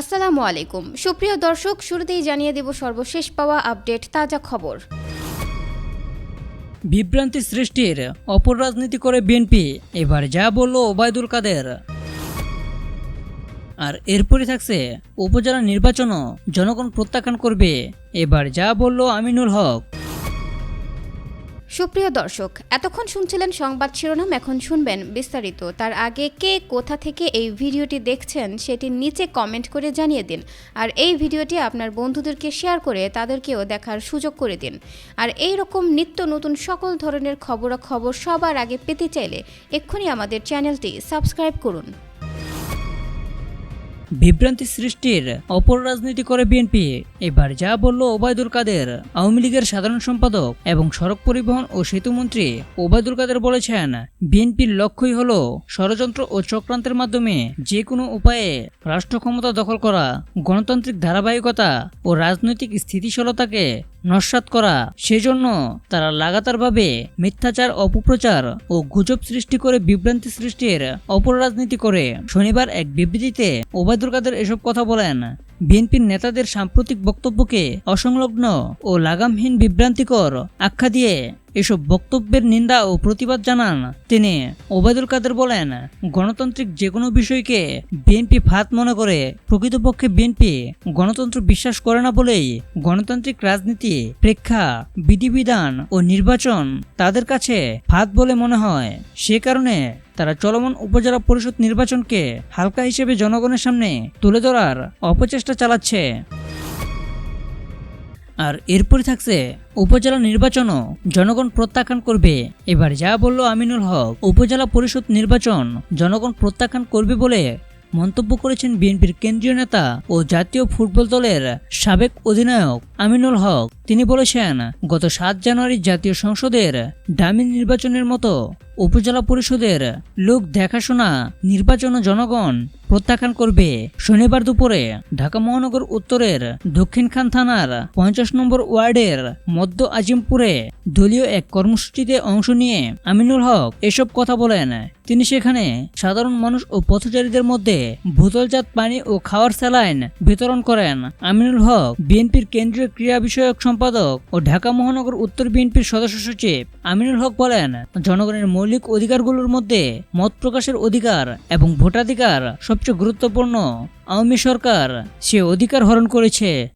আসসালামু আলাইকুম। সুপ্রিয় দর্শক, শুরুতেই জানিয়ে দেব সর্বশেষ পাওয়া আপডেট, তাজা খবর। বিভ্রান্তি সৃষ্টির অপর রাজনীতি করে বিএনপি, এবার যা বলল ওবায়দুল কাদের। আর এরপরে থাকছে উপজেলা নির্বাচনও জনগণ প্রত্যাখ্যান করবে, এবার যা বলল আমিনুল হক। সুপ্রিয় দর্শক, এতক্ষণ শুনছিলেন সংবাদ শিরোনাম, এখন শুনবেন বিস্তারিত। তার আগে কে কোথা থেকে এই ভিডিওটি দেখছেন সেটি নিচে কমেন্ট করে জানিয়ে দিন। আর এই ভিডিওটি আপনার বন্ধুদেরকে শেয়ার করে তাদেরকেও দেখার সুযোগ করে দিন। আর এই রকম নিত্য নতুন সকল ধরনের খবরাখবর সবার আগে পেতে চাইলে এক্ষুনি আমাদের চ্যানেলটি সাবস্ক্রাইব করুন। বিভ্রান্তি সৃষ্টির অপর রাজনীতি করে বিএনপি। এবার যা বলল ওবায়দুল কাদের, আওয়ামী লীগের সাধারণ সম্পাদক এবং সড়ক পরিবহন ও সেতুমন্ত্রী ওবায়দুল কাদের বলেছেন, বিএনপির লক্ষ্যই হল ষড়যন্ত্র ও চক্রান্তের মাধ্যমে যে কোনো উপায়ে রাষ্ট্র ক্ষমতা দখল করা, গণতান্ত্রিক ধারাবাহিকতা ও রাজনৈতিক স্থিতিশীলতাকে নস্বাত করা। সেজন্য তারা লাগাতারভাবে মিথ্যাচার, অপপ্রচার ও গুজব সৃষ্টি করে বিভ্রান্তি সৃষ্টির অপরাজনীতি করে। শনিবার এক বিবৃতিতে ওবায়দুল কাদের এসব কথা বলেন। বিএনপির নেতাদের সাম্প্রতিক বক্তব্যকে অসংলগ্ন ও লাগামহীন বিভ্রান্তিকর আখ্যা দিয়ে এসব বক্তব্যের নিন্দা ও প্রতিবাদ জানান তিনি। ওবায়দুল কাদের বলেন, গণতান্ত্রিক যে কোনো বিষয়কে বিএনপি ফাঁদ মনে করে প্রকৃতপক্ষে বিএনপি গণতন্ত্র বিশ্বাস করে না বলেই গণতান্ত্রিক রাজনীতি, প্রেক্ষা, বিধিবিধান ও নির্বাচন তাদের কাছে ফাঁদ বলে মনে হয়। সে কারণে তারা চলমান উপজেলা পরিষদ নির্বাচনকে হালকা হিসেবে জনগণের সামনে তুলে ধরার অপচেষ্টা চালাচ্ছে। আর এরপরে থাকছে উপজেলা নির্বাচনও। জনগণ প্রত্যাখ্যান করবে। এবার যা বলল আমিনুল হক, উপজেলা পরিষদ নির্বাচন জনগণ প্রত্যাখ্যান করবে বলে মন্তব্য করেছেন বিএনপির কেন্দ্রীয় নেতা ও জাতীয় ফুটবল দলের সাবেক অধিনায়ক আমিনুল হক, তিনি বলেছেন, গত সাত জানুয়ারি জাতীয় সংসদের ডামি নির্বাচনের মতো উপজেলা পরিষদের লোক দেখাশোনা নির্বাচন জনগণ প্রত্যাখ্যান করবে শনিবার দুপুরে ঢাকা মহানগর উত্তরের দক্ষিণখান থানার পঞ্চাশ নম্বর ওয়ার্ডের মধ্য আজিমপুরে দলীয় এক কর্মসূচিতে অংশ নিয়ে আমিনুল হক এসব কথা বলেন। তিনি সেখানে সাধারণ মানুষ ও পথচারীদের মধ্যে বোতলজাত পানি ও খাওয়ার স্যালাইন বিতরণ করেন। আমিনুল হক বিএনপির কেন্দ্রীয় ক্রীড়া বিষয়ক সম্পাদক ও ঢাকা মহানগর উত্তর বিএনপির সদস্য সচিব আমিনুল হক বলেন, জনগণের মৌলিক অধিকারগুলোর মধ্যে মত প্রকাশের অধিকার এবং ভোটাধিকার সবচেয়ে গুরুত্বপূর্ণ। আওয়ামী সরকার সে অধিকার হরণ করেছে।